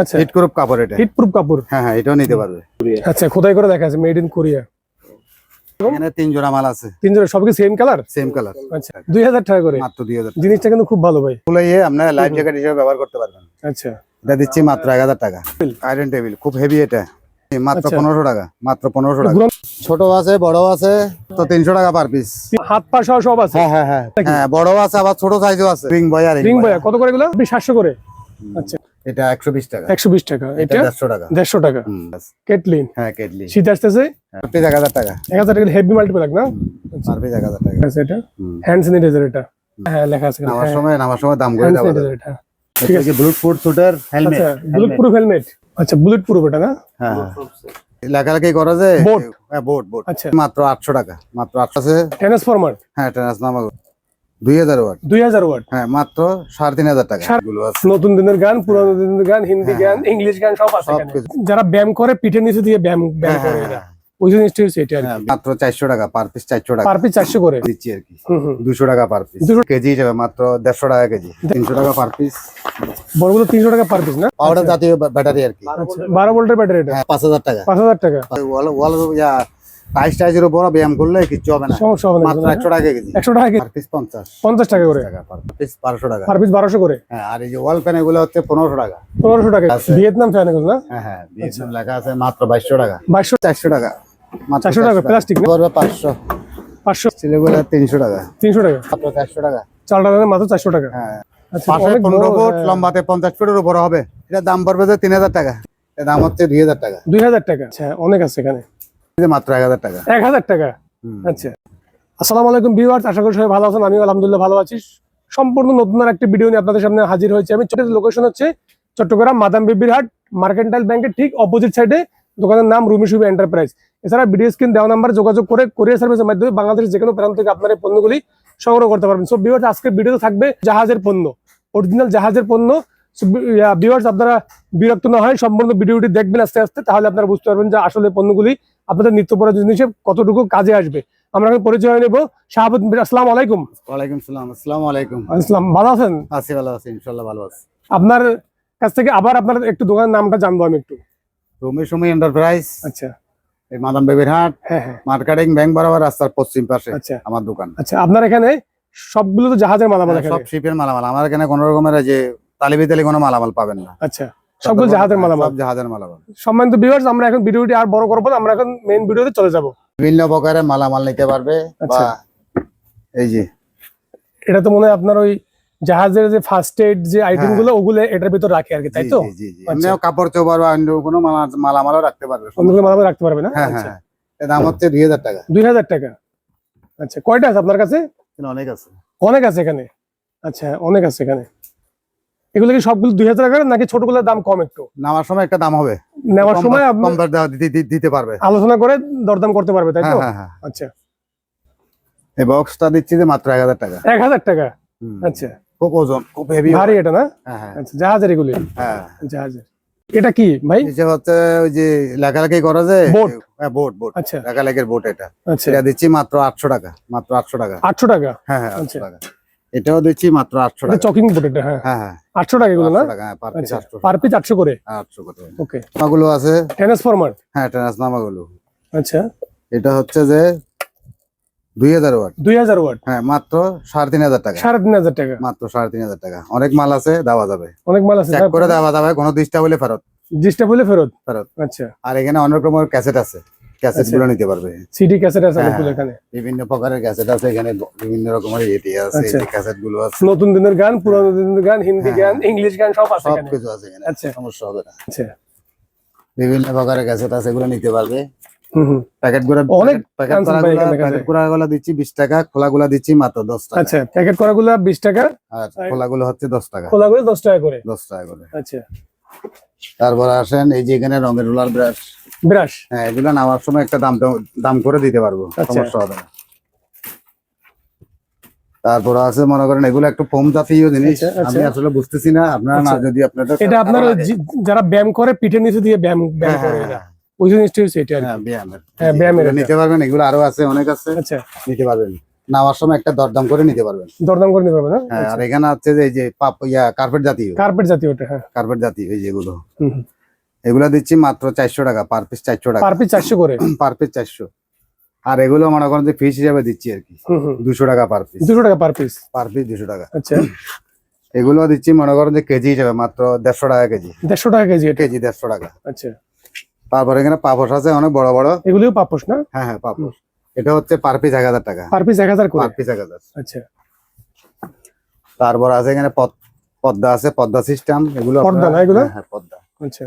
আচ্ছা। Heat proof কাপড় এটা। হিট প্রুফ কাপড়? হ্যাঁ হ্যাঁ এটাও নিতে পারবে। আচ্ছা খোদাই করে দেখা আছে মেড ইন কোরিয়া এখানে তিন জোড়া মাল আছে। তিন জোড়া সেম কালার সেম কালার আচ্ছা টাকা করে। মাত্র জিনিসটা কিন্তু খুব ভালো ভাই। ইয়ে আপনার লাইফ জ্যাকেট হিসেবে ব্যবহার করতে পারবেন। আচ্ছা। এটা দিচ্ছি মাত্র এক হাজার টাকা। আয়রন টেবিল খুব হেভি এটা। মাত্র আচ্ছা। টাকা মাত্র টাকা। ছোট আছে বড় আছে তো তিনশো টাকা পার পিস হাত পা সহ সব আছে? হ্যাঁ হ্যাঁ হ্যাঁ। হ্যাঁ বড় আছে আবার ছোট সাইজও আছে। রিং বয় আর। রিং বয়া কত করে এগুলো? সাতশো করে। আচ্ছা। এটা একশো বিশ টাকা। একশো বিশ টাকা। এটা এটা দেড়শো টাকা। দেড়শো টাকা। হুম, কেটলিন হ্যাঁ কেটলি শীত আসতেছে। পিস এক হাজার টাকা। এক হাজার টাকা হেভি মাল্টিপ্লাক না? হাজার টাকা। আচ্ছা এটা। হ্যান্ড স্যানিটাইজার এটা। হ্যাঁ লেখা আছে নামার সময় নামার সময় দাম করে স্যানিটাইজার এটা। ঠিক আছে। ব্লুটুথ শুটার হেলমেট আচ্ছা বুলেট প্রুফ হেলমেট আচ্ছা বুলেট প্রুফ এটা না? হ্যাঁ লেখালেখি করা যায়? Boat। হ্যাঁ বোট বোট আচ্ছা। মাত্র আটশো টাকা। মাত্র আটশো আছে। ট্রান্সফরমার হ্যাঁ ট্রান্সফর্মার দুই হাজার ওয়াট। দুই হাজার ওয়াট। হ্যাঁ মাত্র সাড়ে তিন হাজার টাকা। নতুন দিনের গান পুরানো দিনের গান হিন্দি গান ইংলিশ গান সব আছে। যারা ব্যায়াম করে পিঠে নিচে দিয়ে ব্যায়াম ব্যায়াম হ্যাঁ, করে হ্যাঁ, এরা। হ্যাঁ। ওই জিনিসটা হচ্ছে এটা আর কি। হ্যাঁ, মাত্র চারশো টাকা পার পিস চারশো টাকা। পার পিস চারশো করে। দিচ্ছি আর কি। দুশো টাকা পার পিস। কেজি হিসাবে মাত্র দেড়শো টাকা কেজি। তিনশো টাকা পার পিস। বড়গুলো তিনশো টাকা পার পিস না? পাউডার জাতীয় ব্যাটারি আর কি। আচ্ছা বারো ভোল্টের ব্যাটারি হ্যাঁ পাঁচ হাজার টাকা। পাঁচ হাজার টাকা। ওয়াল ওয়াল টাইসের উপর ব্যায়াম করলে কিছু হবে না। সমস্যা হবে মাত্র একশো টাকা কেজি। একশো টাকা পিস পঞ্চাশ। পঞ্চাশ টাকা করে। পিস বারোশো টাকা। পার পিস বারোশো করে? হ্যাঁ আর এই যে ওয়াল ফ্যান এগুলো হচ্ছে পনেরোশো টাকা। পনেরোশো টাকা। ভিয়েতনাম ফ্যান এগুলো না? হ্যাঁ হ্যাঁ ভিয়েতনাম লেখা আছে মাত্র বাইশশো টাকা। বাইশশো চারশো টাকা। 400 টাকা, না? করবে পাঁচশো। পাঁচশো। ছেলেগুলো তিনশো টাকা। তিনশো টাকা। মাত্র চারশো টাকা। মাত্র চারশো টাকা। হ্যাঁ। আচ্ছা পনেরো বড়, ফুট হ্যাঁ। লম্বাতে পঞ্চাশ ফুটের উপর হবে। এটা দাম পড়বে যে তিন হাজার টাকা। দাম হচ্ছে দুই হাজার টাকা। দুই হাজার টাকা। আচ্ছা অনেক আছে এখানে। মাত্র এক হাজার টাকা। এক হাজার টাকা? আচ্ছা। আসসালামু আলাইকুম ভিউয়ার্স আশা করি সবাই ভালো আছেন। আমিও আলহামদুলিল্লাহ ভালো আছি। সম্পূর্ণ নতুন আর একটি ভিডিও নিয়ে আপনাদের সামনে হাজির হয়েছে আমি। ছোট লোকেশন হচ্ছে চট্টগ্রাম মাদাম বিবির হাট মার্কেন্টাইল ব্যাংকের ঠিক অপোজিট সাইডে দোকানের নাম রুমি সুবি এন্টারপ্রাইজ এছাড়া ভিডিও স্ক্রিন দেওয়া নাম্বার যোগাযোগ করে কোরিয়ার সার্ভিসের মাধ্যমে বাংলাদেশের যে কোনো প্রান্ত থেকে আপনার এই পণ্যগুলি সংগ্রহ করতে পারবেন। সো ভিউয়ার্স আজকের ভিডিওতে থাকবে জাহাজের পণ্য। অরিজিনাল জাহাজের পণ্য। ভিউয়ার্স আপনারা বিরক্ত না হয় সম্পূর্ণ ভিডিওটি দেখবেন আস্তে আস্তে। তাহলে আপনারা বুঝতে পারবেন যে আসলে পণ্যগুলি আপনাদের নিত্য প্রয়োজনীয় জিনিসে কতটুকু কাজে আসবে? আমরা এখন পরিচয় নেব। শাহাবুদ্দিন আসসালামু আলাইকুম। ওয়ালাইকুম সালাম আসসালামু আলাইকুম। আসসালাম ভালো আছেন? আছি ভালো আছি ইনশাল্লাহ ভালো আছি। আপনার কাছ থেকে আবার আপনার একটু দোকানের নামটা জানব আমি একটু। রুমি সুমি এন্টারপ্রাইজ আচ্ছা। এই মাদাম বেবির হাট হ্যাঁ হ্যাঁ। মার্কেটিং ব্যাংক বরাবর রাস্তার পশ্চিম পাশে আচ্ছা। আমার দোকান। আচ্ছা আপনার এখানে সবগুলো তো জাহাজের মালামাল হ্যাঁ, সব শিপের মালামাল। আমার এখানে কোন রকমের যে তালিবি তালি কোনো মালামাল পাবেন না। আচ্ছা। সবগুলো জাহাজের মালামাল। সব জাহাজের মালামাল। সম্মানিত ভিউয়ার্স আমরা এখন ভিডিওটি আর বড় করব না আমরা এখন মেইন ভিডিওতে চলে যাব। বিভিন্ন প্রকারের মালামাল নিতে পারবে বা আচ্ছা। এই যে এটা তো মনে হয় আপনার ওই জাহাজের যে ফার্স্ট এড যে আইটেমগুলো ওগুলো এটার ভিতর রাখে আর কি তাই তো? জি, জি, জি। আচ্ছা। কাপড় চোপড় বা অন্য কোনো মালা- মালামালও রাখতে পারবে। অন্যগুলো মালামাল রাখতে পারবে না? হ্যাঁ আচ্ছা। হ্যাঁ এর দাম হচ্ছে দুই হাজার টাকা। দুই হাজার টাকা। আচ্ছা কয়টা আছে আপনার কাছে? অনেক আছে। অনেক আছে এখানে। আচ্ছা অনেক আছে এখানে। এগুলো কি সবগুলো দুই হাজার টাকা নাকি ছোটগুলোর দাম কম একটু? নেওয়ার সময় একটা দাম হবে। নেওয়ার সময় কম দিতে- পারবে। আলোচনা করে দরদাম করতে পারবে তাই হ্যাঁ তো হ্যাঁ হ্যাঁ। আচ্ছা। এই বক্সটা দিচ্ছি যে মাত্র এক হাজার টাকা। এক হাজার টাকা? আচ্ছা। খুব ওজন খুব হেভি ভারী এটা না? হ্যাঁ হ্যাঁ। আচ্ছা জাহাজের এগুলি? হ্যাঁ। জাহাজের। এটা কি ভাই? নিচে হচ্ছে ওই যে লেখালেখি করা যায় Boat। হ্যাঁ বোট বোট। আচ্ছা। লেখালেখির বোট এটা। আচ্ছা। এটা দিচ্ছি মাত্র আটশো টাকা মাত্র আটশো টাকা। আটশো টাকা? হ্যাঁ হ্যাঁ আচ্ছা। আটশো টাকা। এটাও দিচ্ছি মাত্র আটশো টাকা। চকিং বোট হ্যাঁ। হ্যাঁ হ্যাঁ। আটশো টাকা এগুলো না? হ্যাঁ পার পিস আচ্ছা আটশো পার পিস আটশো করে? আটশো করে। ওকে গুলো আছে? ট্রান্সফরমার হ্যাঁ ট্রান্সনামা গুলো আচ্ছা। এটা হচ্ছে যে দুই হাজার ওয়াট। দুই হাজার ওয়াট? হ্যাঁ মাত্র সাড়ে তিন হাজার টাকা। সাড়ে তিন হাজার টাকা। মাত্র সাড়ে তিন হাজার টাকা। অনেক মাল আছে দেওয়া যাবে। অনেক মাল আছে করে দেওয়া যাবে কোনো ফেরত। ফেরত? ফেরত। আচ্ছা। আর এখানে অনেক রকমের ক্যাসেট আছে। ক্যাসেটগুলো নিতে পারবে। সিডি ক্যাসেট আছে হ্যাঁ, এখানে। বিভিন্ন প্রকারের ক্যাসেট আছে এখানে বিভিন্ন রকমের এটি আছে আচ্ছা। আছে। নতুন দিনের গান পুরানো দিনের গান হিন্দি হ্যাঁ, গান ইংলিশ গান সব আছে সব এখানে। কিছু আছে এখানে আচ্ছা। সমস্যা হবে না। আচ্ছা। বিভিন্ন প্রকারের ক্যাসেট আছে এগুলো নিতে পারবে। প্যাকেটগুলো অনেক প্যাকেট করা গুলো দিচ্ছি বিশ টাকা খোলা গুলা দিচ্ছি মাত্র দশ টাকা। আচ্ছা প্যাকেট করাগুলো বিশ টাকা। আর খোলা গুলো হচ্ছে দশ টাকা। খোলাগুলো দশ টাকা করে। দশ টাকা করে। আচ্ছা। তারপর আসেন এই যে এখানে রঙের রোলার ব্রাশ ব্রাশ হ্যাঁ এগুলো নামার সময় একটা দাম দাম করে দিতে পারব আচ্ছা। সমস্যা হবে না তারপর আছে মনে করেন এগুলো একটু ফোম জাতীয় জিনিস আচ্ছা, আচ্ছা। আমি আসলে বুঝতেছি না আপনারা না। যদি আপনাদের এটা আপনার যারা ব্যায়াম করে পিঠের নিচে দিয়ে ব্যায়াম ব্যায়াম হ্যাঁ, করে হ্যাঁ, এরা। হ্যাঁ, ওই জিনিসটা হচ্ছে এটা হ্যাঁ, ব্যায়ামের। হ্যাঁ, ব্যায়ামের নিতে পারবেন এগুলো আরও আছে অনেক আছে আচ্ছা নিতে পারবেন নেওয়ার সময় একটা দরদাম করে নিতে পারবেন। দরদাম করে নিতে পারবে হ্যাঁ? আর এখানে আছে যে এই যে পাপ ইয়া কার্পেট জাতীয়। কার্পেট জাতীয় ওটা হ্যাঁ। কার্পেট জাতীয় এই যেগুলো। এগুলো। দিচ্ছি মাত্র চারশো টাকা পার পিস চারশো টাকা। পার পিস চারশো করে? পার পিস চারশো। আর এগুলো মনে করেন যে ফিস হিসাবে দিচ্ছি আর কি। দুশো টাকা পার পিস দুশো টাকা পার পিস পার পিস দুশো টাকা। আচ্ছা। এগুলো দিচ্ছি মনে করেন যে কেজি হিসাবে মাত্র দেড়শো টাকা কেজি। দেড়শো টাকা কেজি কেজি দেড়শো টাকা। আচ্ছা। তারপর এখানে পাপোশ আছে অনেক বড় বড়। এগুলিও পাপোশ না? হ্যাঁ হ্যাঁ পাপোশ। এটা হচ্ছে পার পিস এক হাজার টাকা। পার পিস এক হাজার পার পিস এক হাজার। আচ্ছা। তারপর আছে এখানে পদ- পদ্মা আছে পদ্মা সিস্টেম এগুলো আপনারা- না এগুলো? হ্যাঁ, হ্যাঁ পদ্মা। আচ্ছা।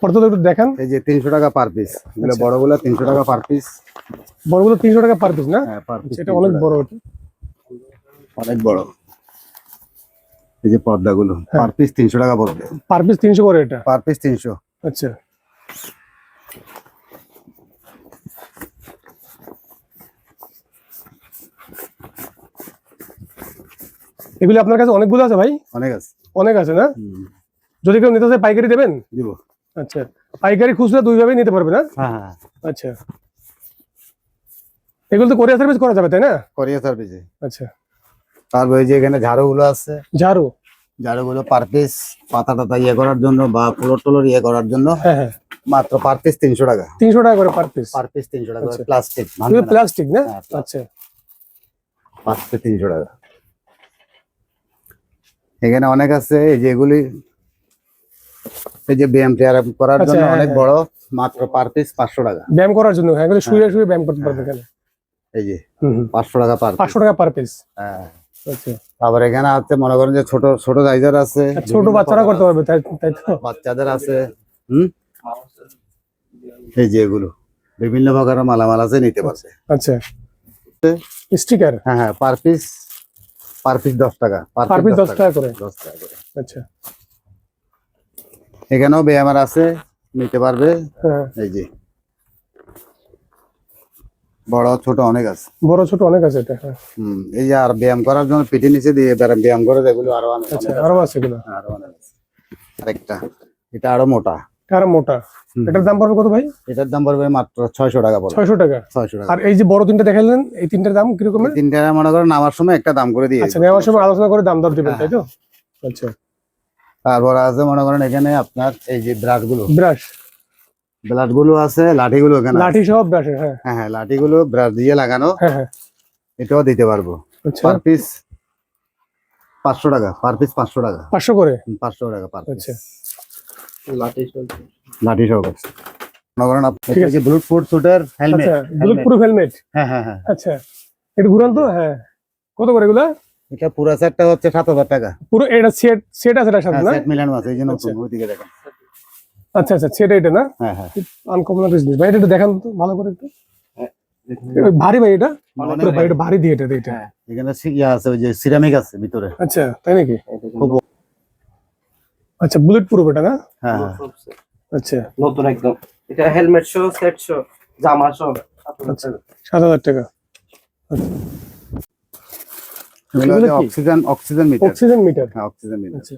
পর্দা একটু দেখান। এই যে তিনশো টাকা পার পিস এগুলো আচ্ছা। বড়গুলো টাকা পার পিস বড়গুলো তিনশো টাকা পার পিস না? হ্যাঁ পার পিস এটা অনেক বড় ওটা অনেক বড়। এই যে পর্দাগুলো। পার পিস টাকা পড়বে। পার পিস করে এটা? পার পিস আচ্ছা। এগুলি আপনার কাছে অনেকগুলো আছে ভাই? অনেক আছে। অনেক আছে না? যদি কেউ নিতে চায় পাইকারি দেবেন? দিব। আচ্ছা পাইকারি খুচরা দুইভাবেই নিতে পারবে না? হ্যাঁ হ্যাঁ। আচ্ছা। এগুলো তো কোরিয়া সার্ভিস করা যাবে তাই না? কোরিয়া সার্ভিসে আচ্ছা। তারপর যে এখানে ঝাড়ুগুলো আছে। ঝাড়ু? ঝাড়ুগুলো পার পিস পাতা টাতা ইয়ে করার জন্য বা ফ্লোর টোলোর ইয়ে করার জন্য হ্যাঁ হ্যাঁ। মাত্র পার পিস তিনশো টাকা। তিনশো টাকা করে পার পিস পার পিস তিনশো টাকা আচ্ছা। প্লাস্টিক প্লাস্টিক না? হ্যাঁ, আচ্ছা। পার পিস তিনশো টাকা। এখানে অনেক আছে এই যে এগুলি এই যে ব্যায়াম টেয়ার করার আচ্ছা, জন্য হ্যাঁ, অনেক হ্যাঁ। বড় মাত্র পার পিস পাঁচশো টাকা। ব্যায়াম করার জন্য হ্যাঁ শুয়ে শুয়ে ব্যায়াম করতে পারবে এখানে। এই যে। পাঁচশো টাকা পার পাঁচশো টাকা পার পিস হ্যাঁ। আচ্ছা। তারপর এখানে আছে মনে করেন যে ছোট ছোট সাইজের আছে ছোট বাচ্চারা করতে পারবে তাই তাই তো। বাচ্চাদের আছে হুম? এই যে এগুলো বিভিন্ন প্রকারের মালামাল আছে নিতে পারছে আচ্ছা। স্টিকার হ্যাঁ হ্যাঁ পার পিস পার পিস দশ টাকা পার পিস দশ টাকা করে? দশ টাকা করে। আচ্ছা। এখানেও ব্যায়ামার আছে নিতে পারবে। হ্যাঁ। এই যে। বড় ছোট অনেক আছে। বড় ছোট অনেক আছে এটা হ্যাঁ। হুম এই যে আর ব্যায়াম করার জন্য পিঠে নিচে দিয়ে ব্যায়াম- ব্যায়াম করে এগুলো আরও অনেক আচ্ছা। আরও আছে এগুলো। আরও অনেক আছে। আরেকটা এটা আরও মোটা। মোটা? এটার দাম পড়বে কত ভাই? এটার দাম পড়বে মাত্র ছয়শো টাকা পড়বে। ছয়শো টাকা। ছয়শো টাকা। আর এই যে বড় তিনটা দেখালেন এই তিনটার দাম কীরকম? তিনটা মনে করেন নামার সময় একটা দাম করে দিয়ে আচ্ছা নেওয়ার সময় আলোচনা করে দাম দর দিবেন তাই তো? আচ্ছা। তারপর আছে মনে করেন এখানে আপনার এই যে ব্রাশগুলো ব্রাশ। ব্রাশগুলো আছে লাঠি গুলো এখানে লাঠি ব্রাশের হ্যাঁ। হ্যাঁ হ্যাঁ লাঠি গুলো ব্রাশ দিয়ে লাগানো। হ্যাঁ হ্যাঁ। এটাও দিতে পারব। আচ্ছা। পার পিস পাঁচশো টাকা পার পিস পাঁচশো টাকা। পাঁচশো করে? পাঁচশো টাকা পার পিস। লাঠি সহ আছে। মনে করেন আপনার যে ব্লুটুথ সুটের হেলমেট আচ্ছা প্রুফ হেলমেট হ্যাঁ হ্যাঁ হ্যাঁ। আচ্ছা একটু ঘুরান তো? হ্যাঁ। কত করে এগুলা? এটা পুরো সেটটা হচ্ছে সাত হাজার টাকা। পুরো এটা সেট সেট আছে এটার সাথে না? সেট মিলানো আছে আচ্ছা। ওইদিকে দেখেন। আচ্ছা আচ্ছা সেট এটা না? হ্যাঁ হ্যাঁ। আনকমন একটা ভাই এটা একটু দেখান তো ভালো করে একটু। ওই ভারী ভাই এটা? অনেক পুরো ভাই এটা ভারী দিয়ে এটা এটা। হ্যাঁ এখানে ইয়া আছে ওই যে সিরামিক আছে ভিতরে। আচ্ছা তাই নাকি? খুব আচ্ছা বুলেট প্রুফ এটা না? হ্যাঁ হ্যাঁ। আচ্ছা। নতুন একদম। এটা হেলমেট শো সেট শো জামা শো আচ্ছা সাত হাজার টাকা? Oxygen oxygen meter oxygen meter হ্যাঁ অক্সিজেন মিটার আচ্ছা।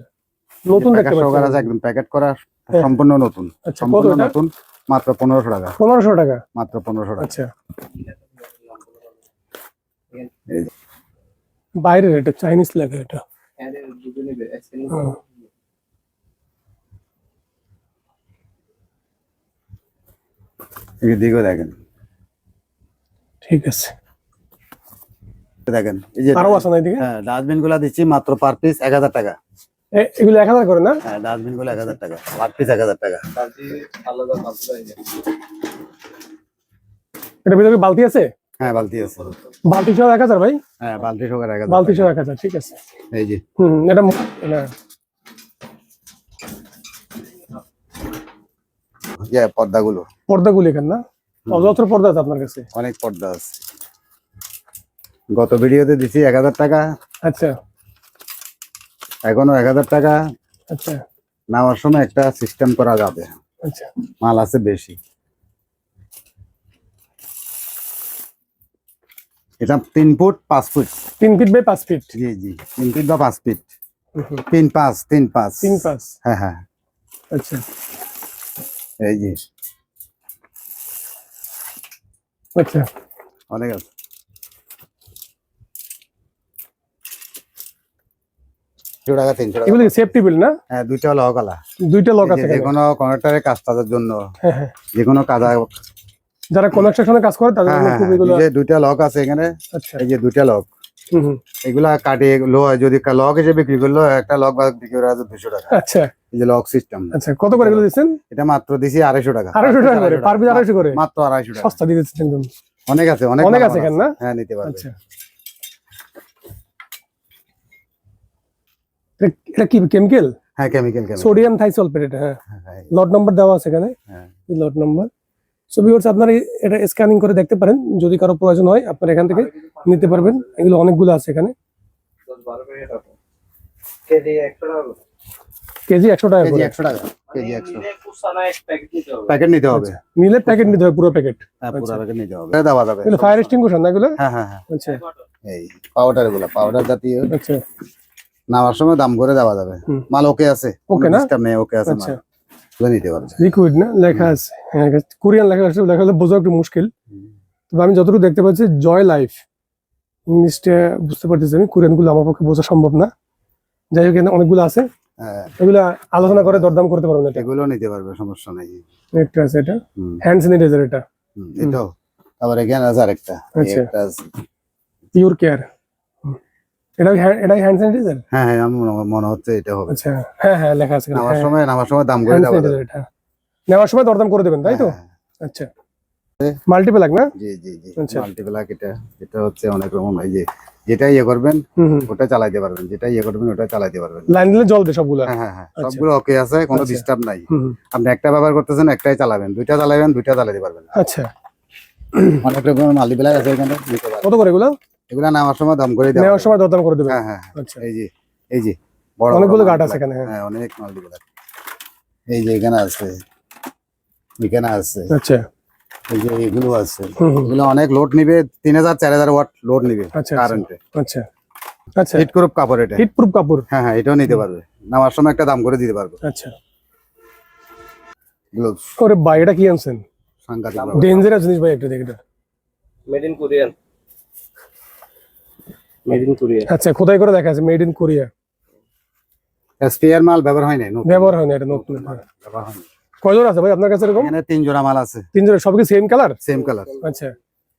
নতুন দেখতে পাচ্ছি। একদম প্যাকেট করা হ্যাঁ। সম্পূর্ণ নতুন। আচ্ছা সম্পূর্ণ নতুন মাত্র পনেরোশো টাকা। পনেরোশো টাকা? মাত্র পনেরোশো টাকা। আচ্ছা। বাইরের এটা চাইনিজ লাগে এটা। এদিকেও দেখেন। ঠিক আছে। দেখেন এই যে আরও আছে না এদিকে? হ্যাঁ ডাস্টবিনগুলা দিচ্ছি মাত্র পার পিস এক হাজার টাকা। এগুলো এক হাজার করে না? হ্যাঁ ডাস্টবিনগুলো এক হাজার টাকা পার পিস এক হাজার টাকা। এটা ভিতরে বালতি আছে? হ্যাঁ বালতি আছে। বালতি সহ এক হাজার ভাই? হ্যাঁ বালতি সহকারে এক হাজার বালতি সহ। এক হাজার ঠিক আছে। এই যে। হুম হুম, এটা মো- না, ইয়ে পর্দাগুলো। পর্দাগুলি এখানে না? অজস্র পর্দা আছে আপনার কাছে? অনেক পর্দা আছে। গত ভিডিওতে দিছি এক হাজার টাকা। আচ্ছা। এখনও এক হাজার টাকা। আচ্ছা। নেওয়ার সময় একটা সিস্টেম করা যাবে। আচ্ছা। মাল আছে বেশি। এটা তিন ফুট পাঁচ ফুট। তিন ফিট বাই পাঁচ ফিট? জি জি। তিন ফিট বা পাঁচ ফিট। তিন পাঁচ তিন পাঁচ। তিন পাঁচ। হ্যাঁ হ্যাঁ। আচ্ছা। এই যে। আচ্ছা। অনেক আছে। টাকা তিনশো টাকা। এগুলো সেফটি বিল না? হ্যাঁ দুইটা লক আলা দুইটা লক আছে যে। কোনো কাজ তাদের জন্য। হ্যাঁ হ্যাঁ। যে কোনো কাজ যারা কনস্ট্রাকশনে কাজ করে তাদের জন্য খুব এগুলো যে দুইটা লক আছে এখানে। আচ্ছা। এই যে দুইটা লক এগুলা কাটে লো যদি লক হিসেবে বিক্রি করল একটা লক বা বিক্রি করা আছে দুশো টাকা। আচ্ছা। এই যে লক সিস্টেম আচ্ছা কত করে এগুলো দিচ্ছেন? এটা মাত্র দিছি আড়াইশো টাকা। আড়াইশো টাকা করে পার পিস আড়াইশো করে? মাত্র আড়াইশো টাকা। সস্তা দিয়ে দিচ্ছেন একদম অনেক আছে অনেক অনেক আছে এখানে না? হ্যাঁ নিতে পারবে। আচ্ছা। এটা- কি কেমিক্যাল হ্যাঁ কেমিক্যাল কেমিক্যাল সোডিয়াম থাইসলফেট এটা হ্যাঁ। লট নাম্বার দেওয়া আছে এখানে। হ্যাঁ। লট নাম্বার সো ভিউয়ার্স আপনারা এটা স্ক্যানিং করে দেখতে পারেন। যদি কারও প্রয়োজন হয় আপনারা এখান থেকে নিতে পারবেন। এগুলো অনেকগুলো আছে এখানে। কেজি একশো টাকা কেজি একশো টাকা কেজি একশো প্যাকেট নিতে হবে। প্যাকেট নিলে প্যাকেট নিতে হবে পুরো প্যাকেট হ্যাঁ পুরো আচ্ছা। প্যাকেট নিতে হবে। দেওয়া যাবে। এগুলো ফায়ার এক্সটিংগুশন না এগুলো? হ্যাঁ হ্যাঁ হ্যাঁ। আচ্ছা। এই পাউডারগুলো পাউডার জাতীয়। আচ্ছা। নেওয়ার সময় দাম করে দেওয়া যাবে। মাল ওকে আছে। ওকে না? ওকে আছে আচ্ছা। নিতে পারবে। লিকুইড না? লেখা আছে। হ্যাঁ কোরিয়ান লেখা আছে লেখা হলে বোঝা একটু মুশকিল। তবে আমি যতটুকু দেখতে পাচ্ছি জয় লাইফ। ইংলিশটা বুঝতে পারতেছি আমি কোরিয়ানগুলো আমার পক্ষে বোঝা সম্ভব না। যাই হোক এখানে অনেকগুলো আছে। হ্যাঁ। এগুলা আলোচনা করে দরদাম করতে পারবেন এটা। এগুলো নিতে পারবে সমস্যা নেই। একটা আছে এটা। হ্যান্ড স্যানিটাইজার এটা। এটাও। তারপর এখানে আছে আরেকটা। আচ্ছা। একটা আছে। পিওর কেয়ার এটা এটা হ্যান্ড স্যানিটাইজার হ্যাঁ হ্যাঁ আমার মনে- হচ্ছে এটা হবে। আচ্ছা হ্যাঁ হ্যাঁ লেখা আছে নামার সময় নামার সময় দাম করে স্যানিটাইজার এটা নেওয়ার সময় দরদাম করে দেবেন তাই তো? হ্যাঁ, আচ্ছা। মাল্টিপ্লাক না? জি জি জি। আচ্ছা। মাল্টিপ্লাক এটা এটা হচ্ছে অনেক রকম এই যে যেটা ইয়ে করবেন ওটা চালাইতে পারবেন যেটা ইয়ে করবেন ওটা চালাইতে পারবেন। লাইন দিলে জল দে সবগুলা? হ্যাঁ হ্যাঁ হ্যাঁ আচ্ছা। সবগুলো ওকে আছে কোনো আচ্ছা। ডিস্টার্ব নাই। হুম হুম। আপনি একটা ব্যবহার করতেছেন একটাই চালাবেন দুইটা চালাবেন দুইটা চালাতে পারবেন। আচ্ছা। অনেক রকমের মাল্টিপ্লাক আছে এখানে কত করে এগুলো? এগুলা নামার সময় দাম করে দেওয়া নেওয়ার সময় দরদাম করে দেবেন? হ্যাঁ হ্যাঁ হ্যাঁ। আচ্ছা। এই যে এই যে বড় অনেকগুলো গার্ড আছে এখানে, হ্যাঁ। হ্যাঁ অনেক মাল্টিপ্লাক এই যে এখানে আছে এখানে আছে। আচ্ছা। এই যে এগুলো আছে। এগুলো অনেক লোড নিবে তিন হাজার চার হাজার ওয়াট লোড নিবে আচ্ছা, আচ্ছা। কারেন্টে আচ্ছা। আচ্ছা। হিট প্রুফ কাপড় এটা। হিট প্রুফ কাপড়? হ্যাঁ হ্যাঁ এটাও নিতে পারবে। নামার সময় একটা দাম করে দিতে পারবে। আচ্ছা। গ্লোভস ওরে ভাই এটা কি আনছেন? সাংঘাতিক ডেঞ্জারাস জিনিস ভাই একটা দেখ এটা। Made in Korean made in Korea আচ্ছা খোদাই করে দেখা আছে মেড ইন কোরিয়া স্পেয়ার মাল ব্যবহার হয় নতুন? ব্যবহার হয় না এটা নতুন। হ্যাঁ। ব্যবহার হয়নি। কয়জন আছে ভাই আপনার কাছে এরকম? এখানে তিন জোড়া মাল আছে। তিনজন সব কি সেম কালার সেম কালার আচ্ছা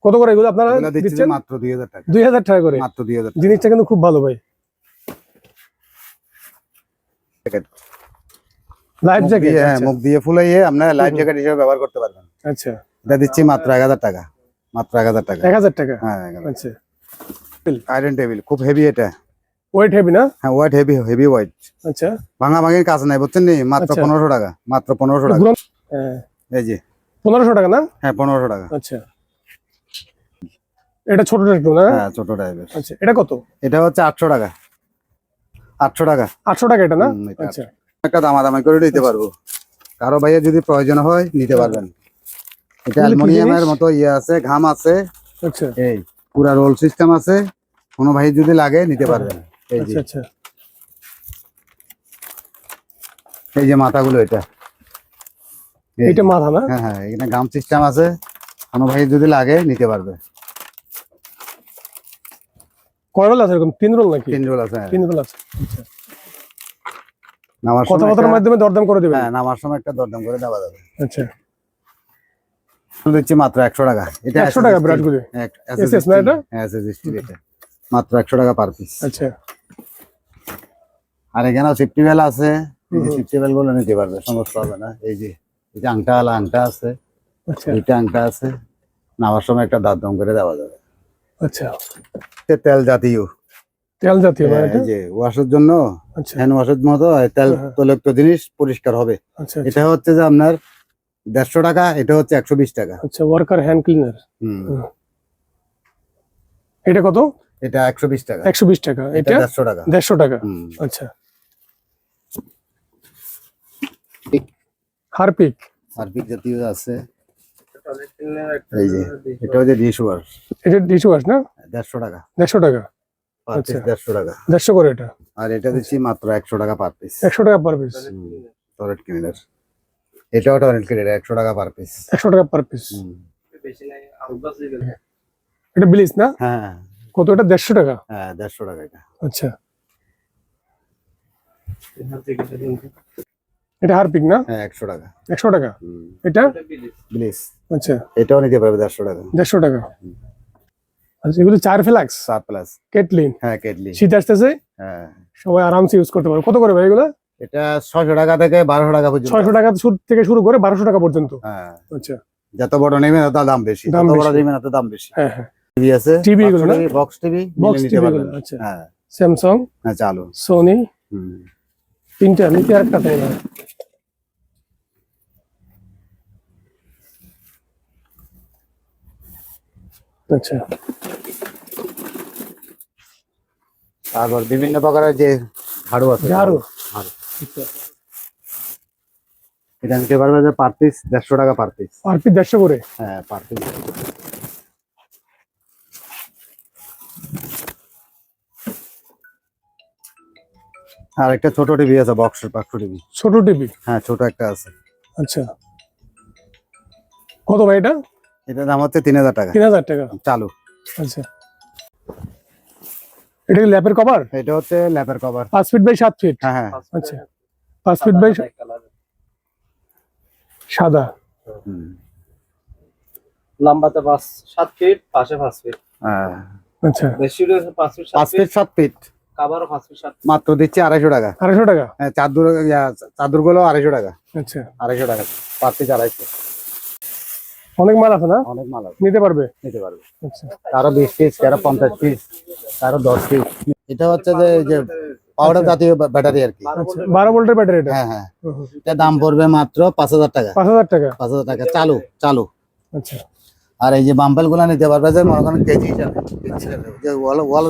কত করে এগুলো আপনারা দিচ্ছেন? মাত্র দুই হাজার টাকা। দুই হাজার টাকা করে। মাত্র দুই হাজার জিনিসটা কিন্তু খুব ভালো ভাই। লাইফ জ্যাকেট হ্যাঁ, মুখ দিয়ে ফুলাইয়ে আপনার লাইফ জ্যাকেট হিসেবে ব্যবহার করতে পারবেন। আচ্ছা। এটা দিচ্ছি মাত্র এক হাজার টাকা। মাত্র এক হাজার টাকা। এক হাজার টাকা? হ্যাঁ আচ্ছা। আয়রন টেবিল খুব হেভি এটা। ওয়েট হেভি না? হ্যাঁ ওয়াইট হেভি হেভি ওয়াইট আচ্ছা। ভাঙা ভাঙির কাজ নাই বুঝছেন নি? মাত্র আচ্ছা। পনেরোশো টাকা মাত্র পনেরোশো টাকা। হ্যাঁ, এই যে। পনেরোশো টাকা না? হ্যাঁ পনেরোশো টাকা। আচ্ছা। এটা ছোটটা একটু না? হ্যাঁ ছোট টাইপের আচ্ছা এটা কত? এটা হচ্ছে আটশো টাকা। আটশো টাকা। আটশো টাকা এটা না? আচ্ছা। একটা দামাদামি করে নিতে পারব। কারও ভাইয়ের যদি প্রয়োজন হয় নিতে পারবেন। এটা অ্যালুমিনিয়ামের মতো ইয়ে আছে ঘাম আছে। আচ্ছা। এই। পুরা রোল সিস্টেম আছে কোনো ভাই যদি লাগে নিতে পারবেন এই যে। আচ্ছা আচ্ছা। এই যে মাথাগুলো এটা। এইটা মাথা না? হ্যাঁ হ্যাঁ এখানে গাম সিস্টেম আছে কোনো ভাই যদি লাগে নিতে পারবে। কয় রোল আছে এরকম? তিন রোল নাকি? তিন রোল আছে হ্যাঁ। তিন রোল আছে। আচ্ছা। নামার সময় কথাবার্তার মাধ্যমে দরদাম করে দেবেন? হ্যাঁ নামার সময় একটা দরদাম করে দেওয়া যাবে। আচ্ছা। দিচ্ছি মাত্র একশো টাকা। এটা 100 টাকা না এটা? হ্যাঁ এসএস স্টিল এটা। মাত্র একশো টাকা পার পিস আচ্ছা। আর এখানেও সিফটি বেল আছে। সিফটি বেলগুলো নিতে পারবে সমস্যা হবে না। এই যে এই যে আংটা আলা আংটা আছে আচ্ছা। আংটা আছে নামার সময় একটা দাঁত দম করে দেওয়া যাবে। আচ্ছা। তেল জাতীয়। তেল জাতীয় হ্যাঁ, যে ওয়াশের জন্য আচ্ছা। হ্যান্ড ওয়াশের মতো তেল হ্যাঁ। তৈলাক্ত জিনিস পরিষ্কার হবে। আচ্ছা। এটা হচ্ছে যে আপনার দেড়শো টাকা এটা হচ্ছে একশো বিশ টাকা। আচ্ছা ওয়ার্কার হ্যান্ড ক্লিনার। এটা কত? এটা একশো বিশ টাকা। একশো বিশ টাকা। এটা দেড়শো টাকা। দেড়শো টাকা। আচ্ছা। হারপিক। হারপিক জাতীয় আছে। এই যে এটা হচ্ছে ডিশ ওয়াশ। এটা ডিশ ওয়াশ না? দেড়শো টাকা। দেড়শো টাকা। পার পিস আচ্ছা। দেড়শো টাকা। দেড়শো করে এটা? আর এটা দিচ্ছি মাত্র একশো টাকা পার পিস। একশো টাকা পার পিস। Toilet cleaner. এটাও টয়লেট ক্লিনার একশো টাকা পার পিস একশো টাকা পার পিস এটা ব্লিচ না? হ্যাঁ। কত? এটা দেড়শো টাকা? হ্যাঁ দেড়শো টাকা এটা। আচ্ছা। এটা হারপিক না? হ্যাঁ একশো টাকা। একশো টাকা? এটা? এটা আচ্ছা। এটাও নিতে পারবে দেড়শো টাকা। দেড়শো টাকা। আচ্ছা এগুলো চার ফ্লাক্স? সাত প্লাস কেটলিন হ্যাঁ শীত আসতেছে? হ্যাঁ। সবাই আরামসে ইউজ করতে পারবে। কত করে ভাই এগুলো? এটা ছয়শো টাকা থেকে বারোশো টাকা পর্যন্ত। ছয়শো টাকা থেকে শুরু করে বারোশো টাকা পর্যন্ত। হ্যাঁ। আচ্ছা। যত বড় নেবেন তত দাম বেশি। যত বড়। নেবেন তত দাম বেশি। হ্যাঁ হ্যাঁ। টিভি আছে গুলো বক্স টিভি বক্স টিভি আচ্ছা। হ্যাঁ। স্যামসাং হ্যাঁ চালু। সোনি হুম। তিনটা নিতে একটা তাই না আচ্ছা। তারপর বিভিন্ন প্রকারের যে ঝাড়ু আছে ঝাড়ু। ঝাড়ু। এটা নিতে পারবে যে পার পিস দেড়শো টাকা পার পিস আর পি দেড়শো করে? হ্যাঁ পার পিস আর একটা ছোট টিভি আছে বক্সের পাঁচশো টিভি ছোট টিভি হ্যাঁ ছোট একটা আছে। আচ্ছা। কত ভাই এটা? এটার দাম হচ্ছে তিন হাজার টাকা। তিন হাজার টাকা। চালু। আচ্ছা। এটা কি ল্যাপের কভার? এটা হচ্ছে ল্যাপের কভার। পাঁচ ফিট বাই সাত ফিট? হ্যাঁ হ্যাঁ। আচ্ছা। পাঁচ ফিট বাই সাদা। লম্বাতে পাঁচ সাত ফিট পাশে পাঁচ ফিট। হ্যাঁ। আচ্ছা। বেশি রয়েছে পাঁচ ফিট সাত পাঁচ ফিট ফিট। সাত ফিট। কাবারও পাঁচ ফিট সাত মাত্র দিচ্ছি আড়াইশো টাকা। আড়াইশো টাকা? হ্যাঁ চাদর চাদরগুলো আড়াইশো টাকা। আচ্ছা। আড়াইশো টাকা। পার পিস আড়াইশো। অনেক মাল আছে না? অনেক মাল আছে। নিতে পারবে? নিতে পারবে। আচ্ছা। কারও বিশ পিস কারও পঞ্চাশ পিস কারও দশ পিস এটা হচ্ছে যে যে পাউডার জাতীয় ব্যাটারি আর কি। আচ্ছা বারো ভোল্টের ব্যাটারি এটা? হ্যাঁ হ্যাঁ। এটা দাম পড়বে মাত্র পাঁচ হাজার টাকা। পাঁচ হাজার টাকা? পাঁচ হাজার টাকা। চালু চালু। আচ্ছা। আর এই যে বাম্পেলগুলা নিতে পারবে যে মনে করেন কেজি। যে ওয়াল ওয়াল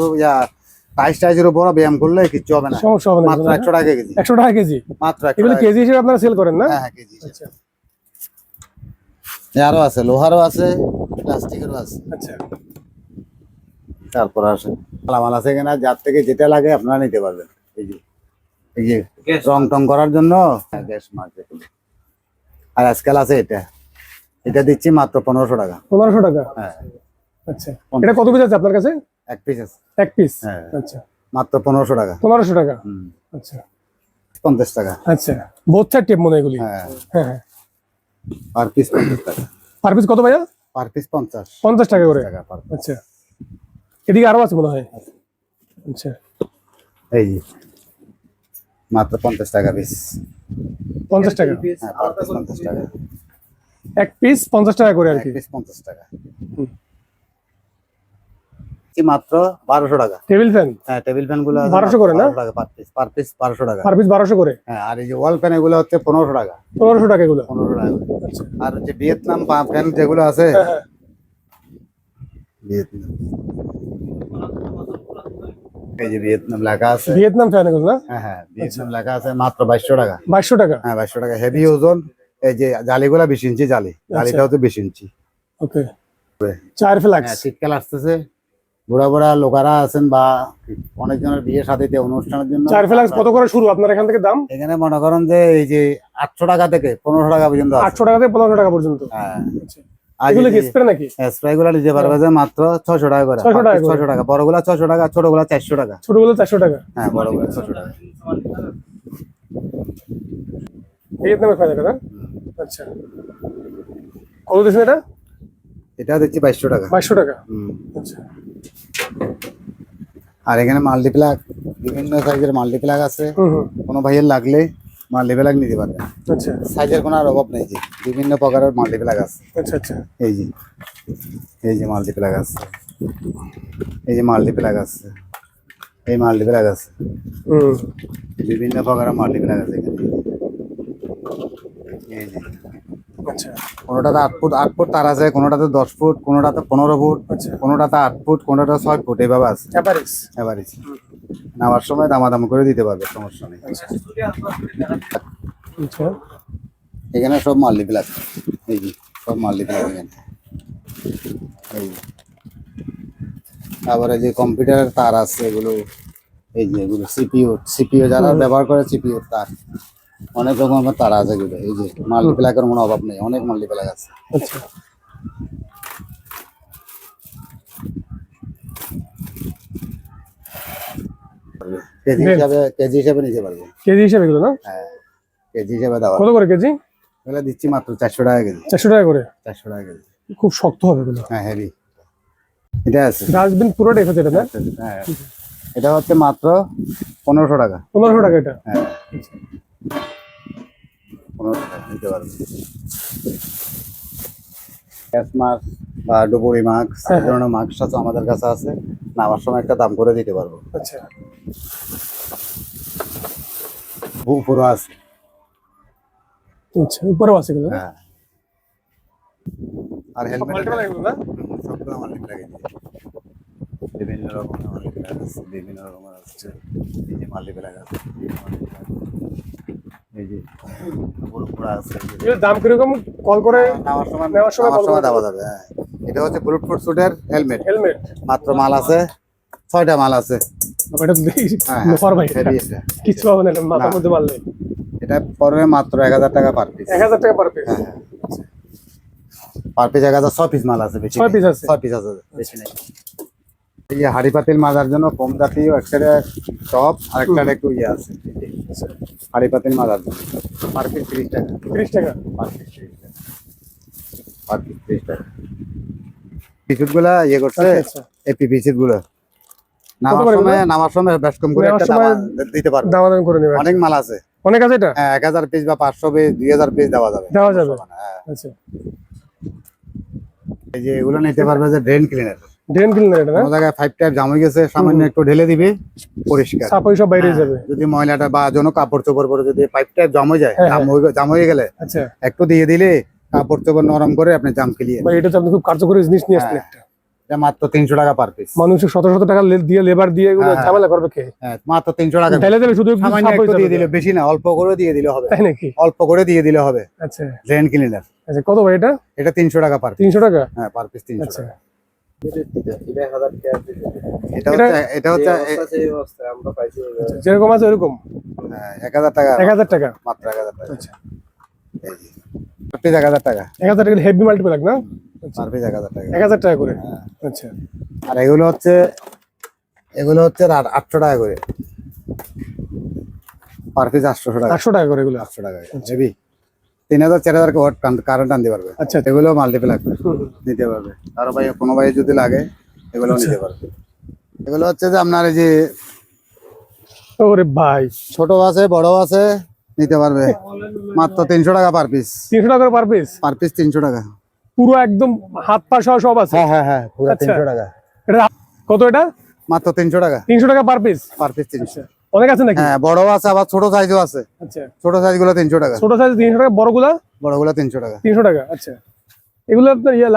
টাইস টাইসের উপর ব্যায়াম করলে কিচ্ছু হবে না। সমস্যা হবে না। মাত্র একশো টাকা কেজি। একশো টাকা কেজি? মাত্র এগুলো কেজি হিসেবে আপনারা সেল করেন না? হ্যাঁ হ্যাঁ কেজি আচ্ছা। আরও আছে লোহারও আছে প্লাস্টিকেরও আছে। আচ্ছা। তারপর আছে মালামাল আছে এখানে যার থেকে যেটা লাগে আপনারা নিতে পারবেন। এই যে এই যে রং টং করার জন্য গ্যাস মার্কেট আর আজকাল আছে এটা। এটা দিচ্ছি মাত্র পনেরোশো টাকা। পনেরোশো টাকা? হ্যাঁ। আচ্ছা। এটা কত পিস আছে আপনার কাছে? এক পিস আছে। এক পিস হ্যাঁ। আচ্ছা। মাত্র পনেরোশো টাকা। পনেরোশো টাকা? হুম। আচ্ছা। পঞ্চাশ টাকা। আচ্ছা। বোথ সাইড টেপ মনে হয় এগুলি। হ্যাঁ। হ্যাঁ হ্যাঁ। পার পিস পঞ্চাশ টাকা। পার পিস কত ভাইয়া? পার পিস পঞ্চাশ। পঞ্চাশ টাকা করে। আচ্ছা। এদিকে আরও আছে মনে হয়? আচ্ছা। এই যে মাত্র পঞ্চাশ টাকা পিস পঞ্চাশ টাকা? হ্যাঁ পিস পঞ্চাশ টাকা। এক পিস পঞ্চাশ টাকা করে আর কি। পিস পঞ্চাশ টাকা। হুম। মাত্র বারোশো টাকা। Table fan? হ্যাঁ টেবিল ফ্যানগুলো 1200 করে না? টাকা পার পিস পার পিস বারোশো টাকা। পার পিস বারোশো করে? হ্যাঁ আর এই যে ওয়াল ফ্যান এগুলো হচ্ছে পনেরোশো টাকা। পনেরোশো টাকা এগুলো? পনেরোশো টাকা। আচ্ছা আর যে ভিয়েতনাম ফ্যান যেগুলো আছে হ্যাঁ, হ্যাঁ। ভিয়েতনাম এই যে ভিয়েতনাম লেখা আছে। ভিয়েতনাম ফ্যান এগুলো না? হ্যাঁ হ্যাঁ ভিয়েতনাম লেখা আছে মাত্র বাইশশো টাকা। বাইশশো টাকা? হ্যাঁ বাইশশো টাকা। হেভি ওজন এই যে জালিগুলা বিশ ইঞ্চি জালি। জালিটাও তো বিশ ইঞ্চি। ওকে চার ফ্লাক্স হ্যাঁ শীতকাল আসতেছে। বুড়া বুড়া লোকারা আছেন বা অনেকজনের বিয়ে সাথীতে অনুষ্ঠানের জন্য চার ফ্লাক্স কত করে শুরু আপনার এখান থেকে দাম? এখানে মনে করেন যে এই যে আটশো টাকা থেকে পনেরোশো টাকা পর্যন্ত আটশো টাকা থেকে পনেরোশো টাকা পর্যন্ত। হ্যাঁ। আচ্ছা। এগুলো কি স্প্রে নাকি? স্প্রে গুলা নিতে পারবে যে মাত্র টাকা করে। 600 টাকা করে। ছয়শো টাকা। বড়গুলা ছয়শো টাকা ছোটগুলা চারশো টাকা। ছোটগুলো চারশো টাকা। হ্যাঁ বড়গুলা টাকা। আচ্ছা। কত এটা? এটা দিচ্ছি বাইশশো টাকা। টাকা। হুম। আচ্ছা। আর এখানে মাল্টিপ্লাগ বিভিন্ন সাইজের মাল্টিপ্লাগ আছে। কোনো ভাইয়ের লাগলে মাল্টিপ্লাগ নিতে পারবে আচ্ছা। সাইজের কোনো আর অভাব নেই যে। বিভিন্ন প্রকারের মাল্টিপ্লাগ আছে। আচ্ছা আচ্ছা। এই যে এই যে মাল্টিপ্লাগ আছে। এই যে মাল্টিপ্লাগ আছে। এই মাল্টিপ্লাগ আছে। বিভিন্ন প্রকারের মাল্টিপ্লাগ আছে এখানে। এই যে। আচ্ছা। কোনোটাতে আট ফুট আট ফুট তার আছে কোনোটাতে দশ ফুট কোনোটাতে পনেরো ফুট আচ্ছা। কোনোটাতে আট ফুট কোনোটাতে ছয় ফুট এইভাবে আছে। নামার সময় দামাদাম করে দিতে পারবে সমস্যা নেই। আচ্ছা। এখানে সব মাল্টিপ্লাগ এই যে সব মাল্টিপ্লাগ এখানে। এই যে। তারপরে যে কম্পিউটারের তার আছে এগুলো এই যে এগুলো সিপিও সিপিইউ যারা ব্যবহার করে সিপিও তার। অনেক রকমের তারা আছে এগুলো এই যে মাল্টিপ্লাগের কোনো অভাব নেই অনেক মাল্টিপ্লাগ আছে। আচ্ছা। কেজি হিসাবে কেজি হিসাবে নিতে পারবে। কেজি হিসেবে এগুলো না? হ্যাঁ কেজি হিসাবে দেওয়া। কত করে কেজি? এগুলো দিচ্ছি মাত্র চারশো টাকা কেজি। চারশো টাকা করে? চারশো টাকা কেজি। খুব শক্ত হবে এগুলো। হ্যাঁ হেভি এটা আছে। ডাস্টবিন পুরোটাই হচ্ছে এটা হ্যাঁ এটা হচ্ছে মাত্র পনেরোশো টাকা। পনেরোশো টাকা এটা। হ্যাঁ। পনেরোশো টাকা নিতে পারবে গ্যাস মাস্ক বা ডুবুরি মাস্ক এই ধরনের মাস্ক আছে আমাদের কাছে আছে। নামার সময় একটা দাম করে দিতে পারব। আচ্ছা। আছে। আচ্ছা উপরেও আছে হ্যাঁ। আর হেলমেট সবগুলো আমার দিয়েছি। বিভিন্ন রকমের আছে বিভিন্ন রকমের আছে এই যে আছে এই যে পুরো পুরো আছে এই দাম কীরকম? কল করে নেওয়ার সময় নেওয়ার সময় কল সময় দেওয়া যাবে হ্যাঁ। এটা হচ্ছে বুলেটপ্রুফ স্যুটের হেলমেট। হেলমেট। মাত্র মাল আছে ছয়টা মাল আছে। এটা হ্যাঁ লোফার ভাই। কিছু হবে না এটা মাথার মধ্যে মারলে এটা পড়বে মাত্র এক হাজার টাকা পার পিস এক হাজার টাকা পার পিস হ্যাঁ পার পিস এক হাজার ছয় পিস মাল আছে বেশি ছয়। আছে? ছয় পিস আছে বেশি নেই। হাড়ি পাতিল মাজার জন্য কম জাতীয় একটা টপ আর একটা একটু ইয়ে আছে? হাড়ি পাতিল মাজার জন্য। পার পিস তিরিশ টাকা। তিরিশ টাকা? পার পিস তিরিশ টাকা। পার পিস তিরিশ টাকা। পিসুটগুলা ইয়ে করছে আচ্ছা, আচ্ছা। এই গুলো নামার সময় নামার সময় বেশ কম করে একটা দিতে পারবে। দামাদামি করে নেবে। অনেক মাল আছে। অনেক আছে এটা? হ্যাঁ এক হাজার পিস বা পাঁচশো পিস দুই হাজার পিস দেওয়া যাবে। দেওয়া যাবে। হ্যাঁ। আচ্ছা। এই যে এগুলো নিতে পারবে যে ড্রেন ক্লিনার। ড্রেন ক্লিনার এটা না? জায়গায় ফাইভ টাইপ জাম হয়ে গেছে সামান্য একটু ঢেলে দিবে পরিষ্কার। সাপই সব বাইরে যাবে। যদি ময়লাটা বা যেন কাপড় চোপড় পরে যদি পাইপ টাইপ জাম হয়ে যায় হ্যাঁ, জাম হয়ে। গেলে আচ্ছা। একটু দিয়ে দিলে কাপড় চোপড় নরম করে আপনি জাম ক্লিয়ার এটা তো আপনি খুব কার্যকরী জিনিস নিয়ে আসলেন একটা। মাত্র তিনশো টাকা পার পিস মানুষের শত শত টাকা দিয়ে লেবার দিয়ে এগুলো হ্যাঁ, হ্যাঁ। ঝামেলা করবে কে? হ্যাঁ মাত্র তিনশো টাকা। ঢেলে দেবে শুধু সামান্য একটু দিয়ে দিলে বেশি না অল্প করে দিয়ে দিলে হবে। তাই নাকি? অল্প করে দিয়ে দিলে হবে। আচ্ছা। ড্রেন ক্লিনার আচ্ছা কত ভাই এটা? এটা তিনশো টাকা পার তিনশো টাকা? হ্যাঁ পার পিস তিনশো টাকা। যেরকম আছে ওরকম হ্যাঁ, এক হাজার টাকা। এক হাজার টাকা। মাত্র এক হাজার টাকা। আচ্ছা। এক হাজার টাকা। এক হাজার টাকা হেভি মাল্টিপ্লাক না? পার পিস এক হাজার টাকা। এক হাজার টাকা করে। আচ্ছা। আর এগুলো হচ্ছে এগুলো হচ্ছে আটশো টাকা করে। পার পিস আটশো টাকা। আটশো টাকা করে এগুলো। আটশো টাকা হেভি তিন হাজার চার হাজার ওয়াট কারেন্ট আনতে পারবে। আচ্ছা। এগুলো মাল্টিপ্লাই। নিতে পারবে। কারও ভাই কোনো ভাই যদি লাগে এগুলো আচ্ছা। নিতে পারবে। এগুলো হচ্ছে যে আপনার এই যে ওরে ভাই। ছোট আছে বড় আছে নিতে পারবে। মাত্র তিনশো টাকা পার পিস তিনশো টাকা পার পিস পার পিস তিনশো টাকা। পুরো একদম হাত পা সহ সব আছে? হ্যাঁ হ্যাঁ হ্যাঁ পুরো আচ্ছা। তিনশো টাকা। কত এটা? মাত্র তিনশো টাকা। তিনশো টাকা পার পিস পার পিস তিনশো। অনেক আছে নাকি? হ্যাঁ বড় আছে আবার ছোট সাইজও আছে। আচ্ছা। ছোট সাইজগুলো তিনশো টাকা। ছোট সাইজ তিনশো টাকা বড়গুলা? বড়গুলো তিনশো টাকা। তিনশো টাকা আচ্ছা। এগুলো আপনার ইয়ে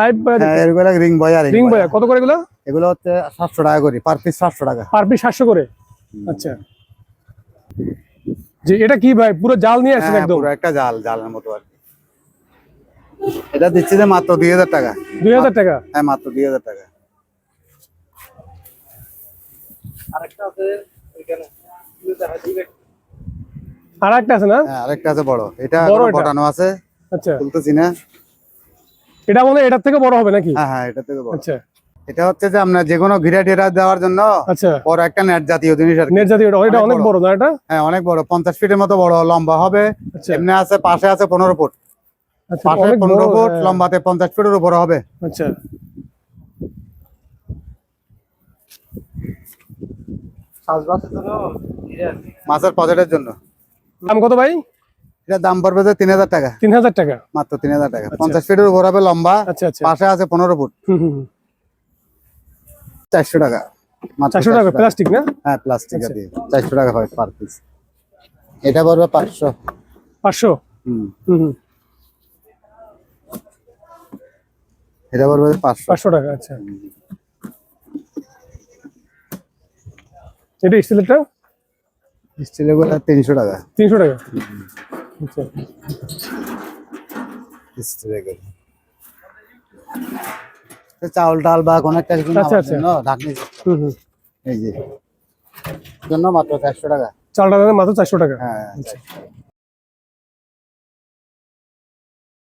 হ্যাঁ এগুলো রিং বয় আর রিং বয়া কত করে এগুলো? এগুলো হচ্ছে সাতশো টাকা করে পার পিস সাতশো টাকা। পার পিস সাতশো করে? আচ্ছা। যে এটা কি ভাই? পুরো জাল নিয়ে আসছেন হ্যাঁ, একদম? পুরো একটা জাল জালের মতো আর কি। এটা দিচ্ছি যে মাত্র দুই হাজার টাকা। দুই হাজার টাকা? হ্যাঁ মাত্র দুই হাজার টাকা। আরেকটা আছে ওইখানে। আর একটা আছে না? হ্যাঁ আরেকটা আছে বড়। এটা আছে। আচ্ছা। খুলতেছি না। এটা মনে এটার থেকে বড় হবে নাকি? হ্যাঁ হ্যাঁ এটা থেকে বড়। আচ্ছা। এটা হচ্ছে যে আপনার যে কোনো ঘিরা টিরা দেওয়ার জন্য আচ্ছা। বড় একটা নেট জাতীয় জিনিস আর নেট জাতীয় এটা অনেক বড়। না এটা? হ্যাঁ অনেক বড়। পঞ্চাশ ফিটের মতো বড় লম্বা হবে। আচ্ছা। এমনি আছে পাশে আছে পনেরো ফুট। আচ্ছা পাশে অনেক পনেরো বড় ফুট হ্যাঁ। লম্বাতে পঞ্চাশ ফিটের উপরে হবে। আচ্ছা। ইয়ে। মাছের পকেটের জন্য। দাম কত ভাই? এটা দাম পড়বে যে তিন হাজার টাকা। তিন হাজার টাকা? মাত্র তিন হাজার টাকা। পঞ্চাশ ফিটের উপর হবে লম্বা আচ্ছা আচ্ছা। পাশে আছে পনেরো ফুট। হুম, হুম, হুম। চারশো টাকা। চারশো টাকা প্লাস্টিক না? হ্যাঁ প্লাস্টিক আচ্ছা। দিয়ে চারশো টাকা হয় পার পিস এটা পড়বে পাঁচশো। পাঁচশো? হুম। হুম হুম। এটা পড়বে পাঁচশো। পাঁচশো টাকা আচ্ছা। এটা স্টিলেরটা? স্টিলেরগুলো তিনশো টাকা। তিনশো টাকা? আচ্ছা। স্টিলেরগুলো। চাউল ডাল বা কোনো একটা কিছু আচ্ছা, আচ্ছা। ঢাকনি এই যে। জন্য মাত্র চারশো টাকা। চালটা দাম মাত্র চারশো টাকা? হ্যাঁ